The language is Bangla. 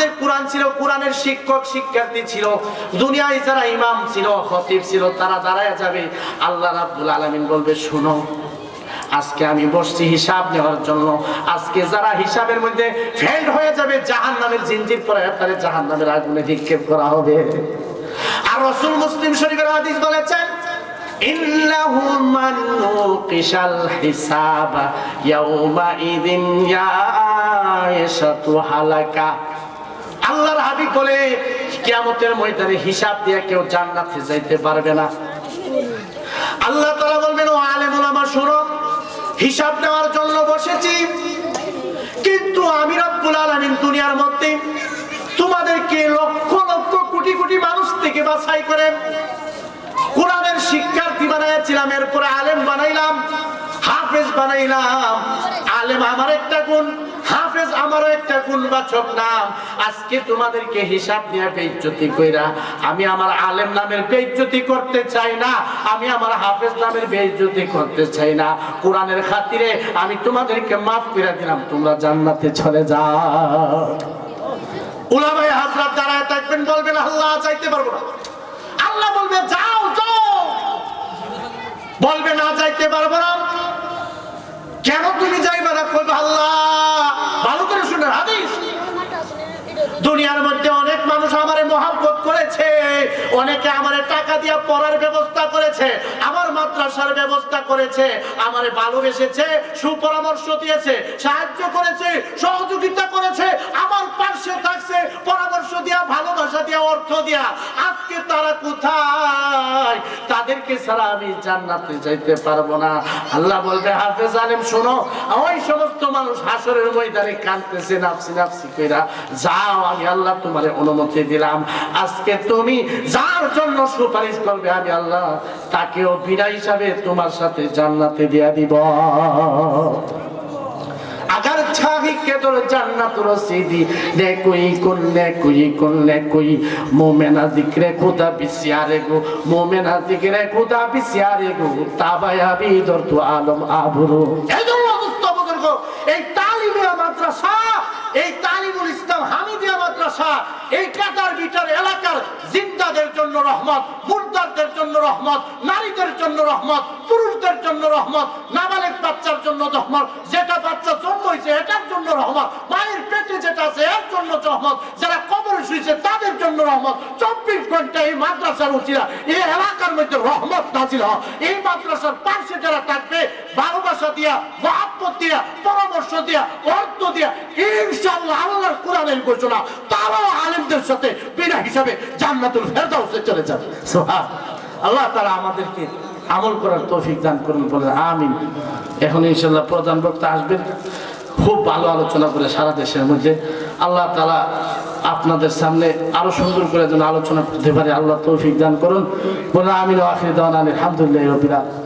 যে কোরআন ছিল, কোরআনের শিক্ষক, শিক্ষার্থী ছিল, দুনিয়ায় যারা ইমাম ছিল হতিব ছিল, তারা দাঁড়ায় যাবে। আল্লাহ রাবুল আলমিন বলবে, শুনো, আজকে আমি বসছি হিসাব নেওয়ার জন্য। আজকে যারা হিসাবের মধ্যে ফেল্ড হয়ে যাবে জাহান নামের জিনজির পরে তাহলে জাহান নামের আগুনে নিক্ষেপ করা হবে। আর রসুল মুসলিম শরীফের হাদিস বলেছেন হিসাবা ইয়াউমা ইদিন ইয়া হালাকা। আল্লাহর হাবিব বলে, কিয়ামতের ময়দানে হিসাব দিয়ে কেউ জান্নাতে যাইতে পারবে না। আল্লাহ তাআলা বলবেন, ও আলেম ওলামা শুনো, হিসাব নেওয়ার জন্য বসেছি। কিন্তু আমি রব্বুল আলামিন দুনিয়ার মধ্যে তোমাদেরকে লক্ষ লক্ষ কোটি কোটি মানুষ থেকে বাছাই করে কোরআনের শিক্ষার্থী বানাইছিলাম, এরপরে আলেম বানাইলাম, হাফেজ বানাইলাম। আলেম আমার একটা গুণ, হাফেজ আমারও একটা গুণবাচক নাম আজকে তোমাদেরকে হিসাব নিয়ে বেইজ্জতি কইরা আমি আমার আলেম নামের বেইজ্জতি করতে চাই না, আমি আমার হাফেজ নামের বেইজ্জতি করতে চাই না। কোরআনের খাতিরে আমি তোমাদেরকে মাফ করে দিলাম, তোমরা জান্নাতে চলে যাও। উলামায়ে হাজরাত দাঁড়ায় থাকবেন, বলবেন, আল্লাহ চাইতে পারব না। আল্লাহ বলবে, যাও যাও। বলবে, না যাইতে পারব না কেন তুমি যাইবে না কইবে আল্লাহ ভালো করে শুনে হাদিস দুনিয়ার মধ্যে অনেক মানুষ আমারে মহাব্বত করেছে, অনেকে আমারে টাকা দিয়ে পড়ার ব্যবস্থা করেছে, আমার মাদ্রাসার ব্যবস্থা করেছে, আমারে ভালোবেসেছে, সুপরামর্শ দিয়েছে, সাহায্য করেছে, সহযোগিতা করেছে, আমার পাশে থাকছে, পরামর্শ দিয়া, ভালোবাসা দিয়া, অর্থ দিয়া। আজকে তারা কোথায়? তাদেরকে ছাড়া আমি জান্নাতে যাইতে পারব না। আল্লাহ বলবে, হাফেজ আলেম, শোনো, ওই সমস্ত মানুষ হাসরের ময়দানে কাঁদতেছে, নাফসি নাফসি কইরা, যাও, আমি আল্লাহ তোমারে অনুমতি দিলাম। আজকে তুমি যার জন্য সুপারিশ করবে, আমি আল্লাহ তাকেও বিনা হিসাবে তোমার সাথে জান্নাতে দিয়া দিব। अगर এই তালিমিয়া মাদ্রাসা, এই তালিমুল ইসলাম হামিদিয়া মাদ্রাসা, এই কাটার বিটার এলাকার জিন্দাদের জন্য রহমত, মুর্দারদের জন্য রহমত, নারীদের জন্য রহমত, পুরুষদের জন্য রহমত, নাবালেক বাচ্চার জন্য রহমত, যেটা বাচ্চা জন্ম হয়েছে এটার জন্য রহমত, মায়ের পেটে যেটা আছে এর জন্য রহমত, যারা কবরে শুয়েছে তাদের জন্য রহমত, চব্বিশ ঘণ্টা এই মাদ্রাসার উচিরা এই এলাকার মধ্যে রহমত নাজিল হয়। এই মাদ্রাসার পাশে যারা থাকবে, ভালোবাসা দিয়া পরামর্শ অর্থ আলেমদের সাথে বিনা হিসাবে আল্লাহ আমাদেরকে আমল করার তৌফিক দান করুন বলে আমিন। এখন ইনশাআল্লাহ প্রধান বক্তা আসবেন। খুব ভালো আলোচনা করে সারা দেশের মধ্যে আল্লাহ তালা আপনাদের সামনে আরও সুন্দর করে যেন আলোচনা করতে পারে। আল্লাহ তৌফিক দান করুন। বলে আমিন আখির দাওয়ান আলহামদুলিল্লাহ।